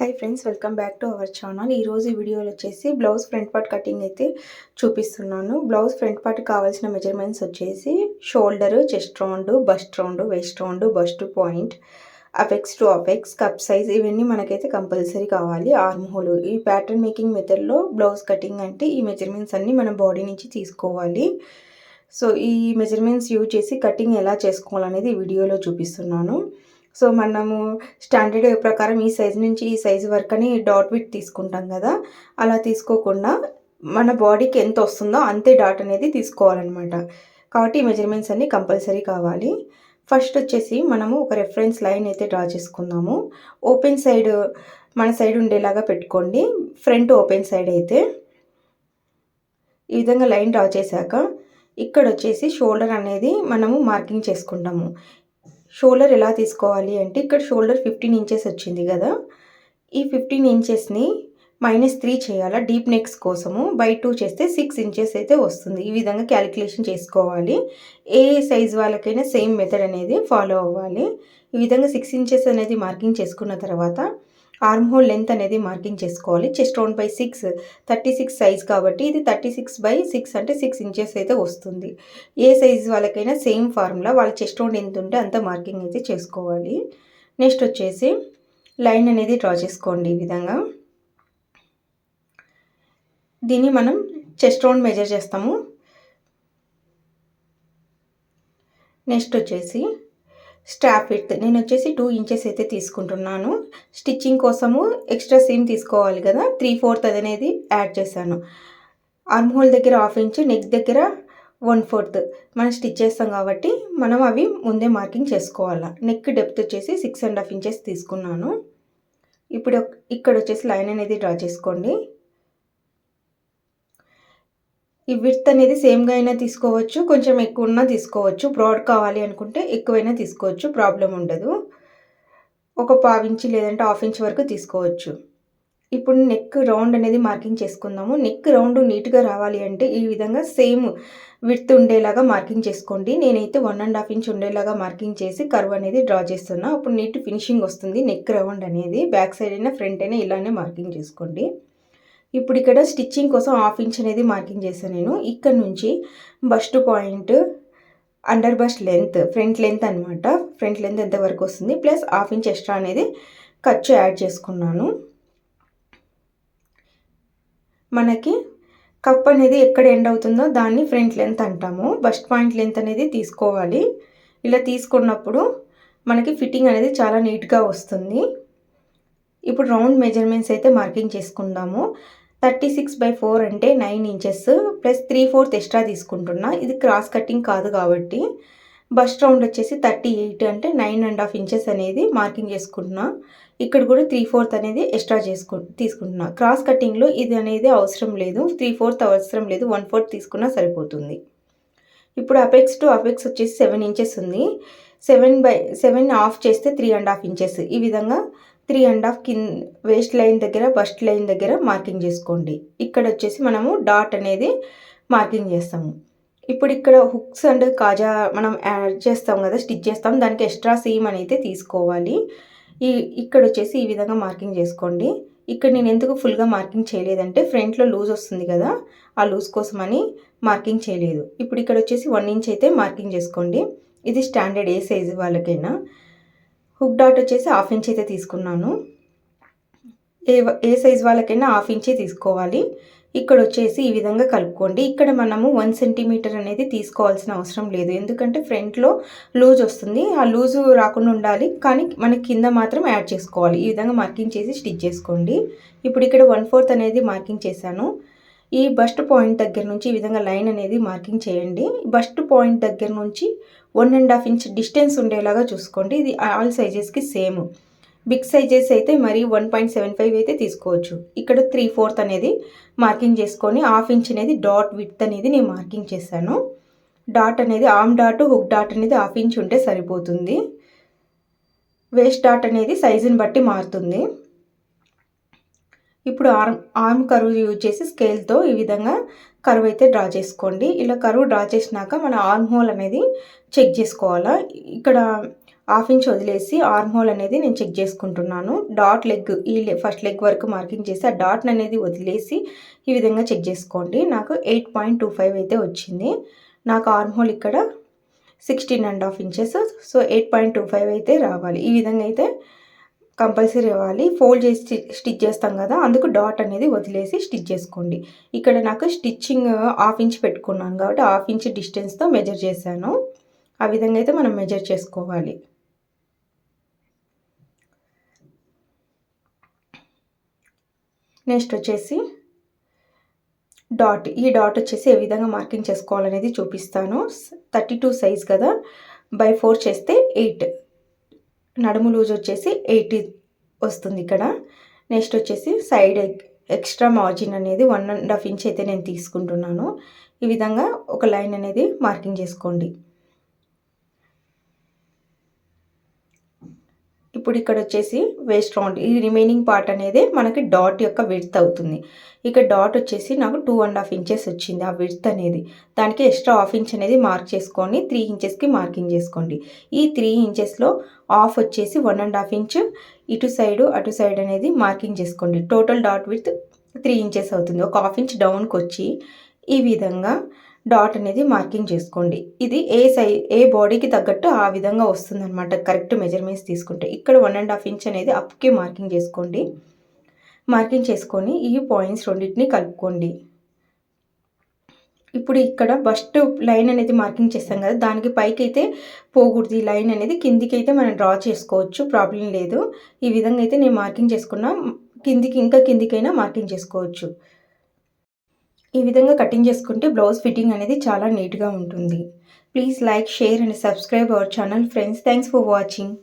Hi friends welcome back to our channel ఈరోజు వీడియోలో వచ్చేసి బ్లౌజ్ ఫ్రంట్ పార్ట్ కటింగ్ అయితే చూపిస్తున్నాను. బ్లౌజ్ ఫ్రంట్ పార్ట్ కావాల్సిన మెజర్మెంట్స్ వచ్చేసి shoulder chest round bust round waist round bust point apex to apex cup size ఇవన్నీ మనకైతే compulsory కావాలి. ఆర్మ్ హోల్ ఈ ప్యాటర్న్ మేకింగ్ మెథడ్లో బ్లౌజ్ కటింగ్ అంటే ఈ మెజర్మెంట్స్ అన్నీ మన బాడీ నుంచి తీసుకోవాలి. సో ఈ మెజర్మెంట్స్ యూజ్ చేసి కటింగ్ ఎలా చేసుకోవాలనేది వీడియోలో చూపిస్తున్నాను. సో మనము స్టాండర్డ్ ప్రకారం ఈ సైజ్ నుంచి ఈ సైజు వరకు అని డాట్ విట్ తీసుకుంటాం కదా అలా తీసుకోకుండా మన బాడీకి ఎంత వస్తుందో అంతే డాట్ అనేది తీసుకోవాలన్నమాట. కాబట్టి ఈ మెజర్మెంట్స్ అన్నీ కంపల్సరీ కావాలి. ఫస్ట్ వచ్చేసి మనము ఒక రెఫరెన్స్ లైన్ అయితే డ్రా చేసుకుందాము. ఓపెన్ సైడ్ మన సైడ్ ఉండేలాగా పెట్టుకోండి. ఫ్రంట్ ఓపెన్ సైడ్ అయితే ఈ విధంగా లైన్ డ్రా చేశాక ఇక్కడ వచ్చేసి షోల్డర్ అనేది మనము మార్కింగ్ చేసుకుంటాము. షోల్డర్ ఎలా తీసుకోవాలి అంటే ఇక్కడ షోల్డర్ ఫిఫ్టీన్ ఇంచెస్ వచ్చింది కదా. ఈ ఫిఫ్టీన్ ఇంచెస్ని మైనస్ త్రీ చేయాలా డీప్ నెక్స్ కోసము? బై టూ చేస్తే సిక్స్ ఇంచెస్ అయితే వస్తుంది. ఈ విధంగా క్యాలిక్యులేషన్ చేసుకోవాలి. ఏ సైజ్ వాళ్ళకైనా సేమ్ మెథడ్ అనేది ఫాలో అవ్వాలి. ఈ విధంగా సిక్స్ ఇంచెస్ అనేది మార్కింగ్ చేసుకున్న తర్వాత ఆర్మ్ హోల్ లెంత్ అనేది మార్కింగ్ చేసుకోవాలి. Chest round by six thirty six size కాబట్టి ఇది థర్టీ సిక్స్ బై సిక్స్ అంటే సిక్స్ ఇంచెస్ అయితే వస్తుంది. ఏ సైజ్ వాళ్ళకైనా సేమ్ ఫార్ములా వాళ్ళ చెస్ట్ రౌండ్ ఎంత ఉంటే అంత మార్కింగ్ అయితే చేసుకోవాలి. నెక్స్ట్ వచ్చేసి లైన్ అనేది డ్రా చేసుకోండి ఈ విధంగా. దీన్ని మనం చెస్ట్ రౌండ్ మెజర్ చేస్తాము. నెక్స్ట్ వచ్చేసి స్ట్రాప్ విత్ నేను వచ్చేసి టూ ఇంచెస్ అయితే తీసుకుంటున్నాను. స్టిచ్చింగ్ కోసము ఎక్స్ట్రా సీమ్ తీసుకోవాలి కదా. త్రీ ఫోర్త్ అనేది యాడ్ చేశాను. ఆర్మ్ హోల్ దగ్గర హాఫ్ ఇంచ్ నెక్ దగ్గర వన్ ఫోర్త్ మనం స్టిచ్ చేస్తాం కాబట్టి మనం అవి ముందే మార్కింగ్ చేసుకోవాలి. నెక్ డెప్త్ వచ్చేసి సిక్స్ అండ్ హాఫ్ ఇంచెస్ తీసుకున్నాను. ఇప్పుడు ఇక్కడ వచ్చేసి లైన్ అనేది డ్రా చేసుకోండి. ఈ విత్ అనేది సేమ్గా అయినా తీసుకోవచ్చు కొంచెం ఎక్కువ ఉన్నా తీసుకోవచ్చు. బ్రాడ్ కావాలి అనుకుంటే ఎక్కువైనా తీసుకోవచ్చు ప్రాబ్లం ఉండదు. ఒక పావించి లేదంటే హాఫ్ ఇంచ్ వరకు తీసుకోవచ్చు. ఇప్పుడు నెక్ రౌండ్ అనేది మార్కింగ్ చేసుకుందాము. నెక్ రౌండ్ నీట్గా రావాలి అంటే ఈ విధంగా సేమ్ విత్ ఉండేలాగా మార్కింగ్ చేసుకోండి. నేనైతే వన్ అండ్ హాఫ్ ఇంచ్ ఉండేలాగా మార్కింగ్ చేసి కర్వ్ అనేది డ్రా చేస్తున్నా. అప్పుడు నీట్ ఫినిషింగ్ వస్తుంది. నెక్ రౌండ్ అనేది బ్యాక్ సైడ్ అయినా ఫ్రంట్ అయినా ఇలానే మార్కింగ్ చేసుకోండి. ఇప్పుడు ఇక్కడ స్టిచ్చింగ్ కోసం హాఫ్ ఇంచ్ అనేది మార్కింగ్ చేశాను నేను. ఇక్కడ నుంచి bust point under bust length front length అనమాట ఫ్రంట్ లెంత్ ఎంతవరకు వస్తుంది? ప్లస్ హాఫ్ ఇంచ్ ఎక్స్ట్రా అనేది ఖర్చు యాడ్ చేసుకున్నాను. మనకి కప్ అనేది ఎక్కడ ఎండ్ అవుతుందో దాన్ని ఫ్రంట్ లెంత్ అంటాము. బస్ట్ పాయింట్ లెంత్ అనేది తీసుకోవాలి. ఇలా తీసుకున్నప్పుడు మనకి ఫిట్టింగ్ అనేది చాలా నీట్గా వస్తుంది. ఇప్పుడు రౌండ్ మెజర్మెంట్స్ అయితే మార్కింగ్ చేసుకుందాము. థర్టీ సిక్స్ బై ఫోర్ అంటే nine inches plus three fourth extra తీసుకుంటున్నా. ఇది క్రాస్ కటింగ్ కాదు కాబట్టి బస్ట్ రౌండ్ వచ్చేసి థర్టీ ఎయిట్ అంటే నైన్ అండ్ హాఫ్ ఇంచెస్ అనేది మార్కింగ్ చేసుకుంటున్నా. ఇక్కడ కూడా త్రీ ఫోర్త్ అనేది ఎక్స్ట్రా చేసుకు తీసుకుంటున్నా. క్రాస్ కటింగ్లో ఇది అనేది అవసరం లేదు. త్రీ ఫోర్త్ అవసరం లేదు. వన్ ఫోర్త్ తీసుకున్నా సరిపోతుంది. ఇప్పుడు అపెక్స్ టు అపెక్స్ వచ్చేసి సెవెన్ ఇంచెస్ ఉంది. సెవెన్ బై సెవెన్ ఆఫ్ చేస్తే త్రీ అండ్ హాఫ్ ఇంచెస్. ఈ విధంగా త్రీ అండ్ హాఫ్ కింద వేస్ట్ లైన్ దగ్గర బస్ట్ లైన్ దగ్గర మార్కింగ్ చేసుకోండి. ఇక్కడ వచ్చేసి మనము డాట్ అనేది మార్కింగ్ చేస్తాము. ఇప్పుడు ఇక్కడ హుక్స్ అండ్ కాజా మనం యాడ్ చేస్తాం కదా స్టిచ్ చేస్తాం దానికి ఎక్స్ట్రా సీమ్ అనేది తీసుకోవాలి. ఈ ఇక్కడ వచ్చేసి ఈ విధంగా మార్కింగ్ చేసుకోండి. ఇక్కడ నేను ఎందుకు ఫుల్గా మార్కింగ్ చేయలేదంటే ఫ్రంట్లో లూజ్ వస్తుంది కదా ఆ లూజ్ కోసమని మార్కింగ్ చేయలేదు. ఇప్పుడు ఇక్కడ వచ్చేసి వన్ ఇంచ్ అయితే మార్కింగ్ చేసుకోండి. ఇది స్టాండర్డ్ ఏ సైజు వాళ్ళకైనా. హుక్ డాట్ వచ్చేసి హాఫ్ ఇంచ్ అయితే తీసుకున్నాను. ఏ ఏ సైజ్ వాళ్ళకైనా హాఫ్ ఇంచే తీసుకోవాలి. ఇక్కడ వచ్చేసి ఈ విధంగా కలుపుకోండి. ఇక్కడ మనము వన్ సెంటీమీటర్ అనేది తీసుకోవాల్సిన అవసరం లేదు. ఎందుకంటే ఫ్రంట్లో లూజ్ వస్తుంది. ఆ లూజు రాకుండా ఉండాలి. కానీ మనకి కింద మాత్రం యాడ్ చేసుకోవాలి. ఈ విధంగా మార్కింగ్ చేసి స్టిచ్ చేసుకోండి. ఇప్పుడు ఇక్కడ వన్ ఫోర్త్ అనేది మార్కింగ్ చేశాను. ఈ బస్ట్ పాయింట్ దగ్గర నుంచి ఈ విధంగా లైన్ అనేది మార్కింగ్ చేయండి. బస్ట్ పాయింట్ దగ్గర నుంచి one and half inch distance ఉండేలాగా చూసుకోండి. ఇది ఆల్ సైజెస్కి సేమ్. బిగ్ సైజెస్ అయితే మరి వన్ పాయింట్ సెవెన్ ఫైవ్ అయితే తీసుకోవచ్చు. ఇక్కడ త్రీ ఫోర్త్ అనేది మార్కింగ్ చేసుకొని హాఫ్ ఇంచ్ అనేది డాట్ విత్ అనేది నేను మార్కింగ్ చేశాను. డాట్ అనేది ఆమ్ డాట్ హుక్ డాట్ అనేది హాఫ్ ఇంచ్ ఉంటే సరిపోతుంది. వేస్ట్ డాట్ అనేది సైజుని బట్టి మారుతుంది. ఇప్పుడు ఆర్మ్ ఆర్మ్ కరువు యూజ్ చేసి స్కేల్తో ఈ విధంగా కరువు అయితే డ్రా చేసుకోండి. ఇలా కరువు డ్రా చేసినాక మన ఆర్మ్ హోల్ అనేది చెక్ చేసుకోవాలా? ఇక్కడ హాఫ్ ఇంచ్ వదిలేసి ఆర్మ్ హోల్ అనేది నేను చెక్ చేసుకుంటున్నాను. డాట్ లెగ్ ఈ ఫస్ట్ లెగ్ వరకు మార్కింగ్ చేసి ఆ డాట్ అనేది వదిలేసి ఈ విధంగా చెక్ చేసుకోండి. నాకు ఎయిట్ పాయింట్ టూ ఫైవ్ అయితే వచ్చింది. నాకు ఆర్మ్ హోల్ ఇక్కడ sixteen and half inches so eight point two five అయితే రావాలి. ఈ విధంగా అయితే కంపల్సరీ ఇవ్వాలి. ఫోల్డ్ చేసి స్టిచ్ చేస్తాం కదా అందుకు డాట్ అనేది వదిలేసి స్టిచ్ చేసుకోండి. ఇక్కడ నాకు స్టిచ్చింగ్ హాఫ్ ఇంచ్ పెట్టుకున్నాను కాబట్టి హాఫ్ ఇంచ్ డిస్టెన్స్తో మెజర్ చేశాను. ఆ విధంగా అయితే మనం మెజర్ చేసుకోవాలి. నెక్స్ట్ వచ్చేసి డాట్ ఈ డాట్ వచ్చేసి ఏ విధంగా మార్కింగ్ చేసుకోవాలనేది చూపిస్తాను. థర్టీ టూ సైజ్ కదా బై ఫోర్ చేస్తే ఎయిట్. నడుము లూజ్ వచ్చేసి ఎయిటీ వస్తుంది ఇక్కడ. నెక్స్ట్ వచ్చేసి సైడ్ ఎక్స్ట్రా మార్జిన్ అనేది వన్ అండ్ హాఫ్ ఇంచ్ అయితే నేను తీసుకుంటున్నాను. ఈ విధంగా ఒక లైన్ అనేది మార్కింగ్ చేసుకోండి. ఇప్పుడు ఇక్కడ వచ్చేసి వేస్ట్ రౌండ్ ఈ రిమైనింగ్ పార్ట్ అనేది మనకి డాట్ యొక్క విడ్త్ అవుతుంది. ఇక్కడ డాట్ వచ్చేసి నాకు టూ అండ్ హాఫ్ ఇంచెస్ వచ్చింది. ఆ విడ్త్ అనేది దానికి ఎక్స్ట్రా హాఫ్ ఇంచ్ అనేది మార్క్ చేసుకొని త్రీ ఇంచెస్కి మార్కింగ్ చేసుకోండి. ఈ త్రీ ఇంచెస్లో హాఫ్ వచ్చేసి వన్ అండ్ హాఫ్ ఇంచ్ ఇటు సైడు అటు సైడ్ అనేది మార్కింగ్ చేసుకోండి. Total dot with three inches అవుతుంది. ఒక హాఫ్ ఇంచ్ డౌన్కి వచ్చి ఈ విధంగా డాట్ అనేది మార్కింగ్ చేసుకోండి. ఇది ఏ సై ఏ బాడీకి తగ్గట్టు ఆ విధంగా వస్తుందన్నమాట. కరెక్ట్ మెజర్మెంట్స్ తీసుకుంటే. ఇక్కడ వన్ అండ్ హాఫ్ ఇంచ్ అనేది అప్కి మార్కింగ్ చేసుకోండి. మార్కింగ్ చేసుకొని ఈ పాయింట్స్ రెండింటిని కలుపుకోండి. ఇప్పుడు ఇక్కడ బస్ట్ లైన్ అనేది మార్కింగ్ చేస్తాం కదా దానికి పైకి అయితే పోకూడదు. ఈ లైన్ అనేది కిందికి అయితే మనం డ్రా చేసుకోవచ్చు. ప్రాబ్లం లేదు. ఈ విధంగా అయితే నేను మార్కింగ్ చేసుకున్నా కిందికి ఇంకా కిందికైనా మార్కింగ్ చేసుకోవచ్చు. ఈ విధంగా కటింగ్ చేసుకుంటే బ్లౌజ్ ఫిట్టింగ్ అనేది చాలా నీట్గా ఉంటుంది. Please like share and subscribe our channel friends thanks for watching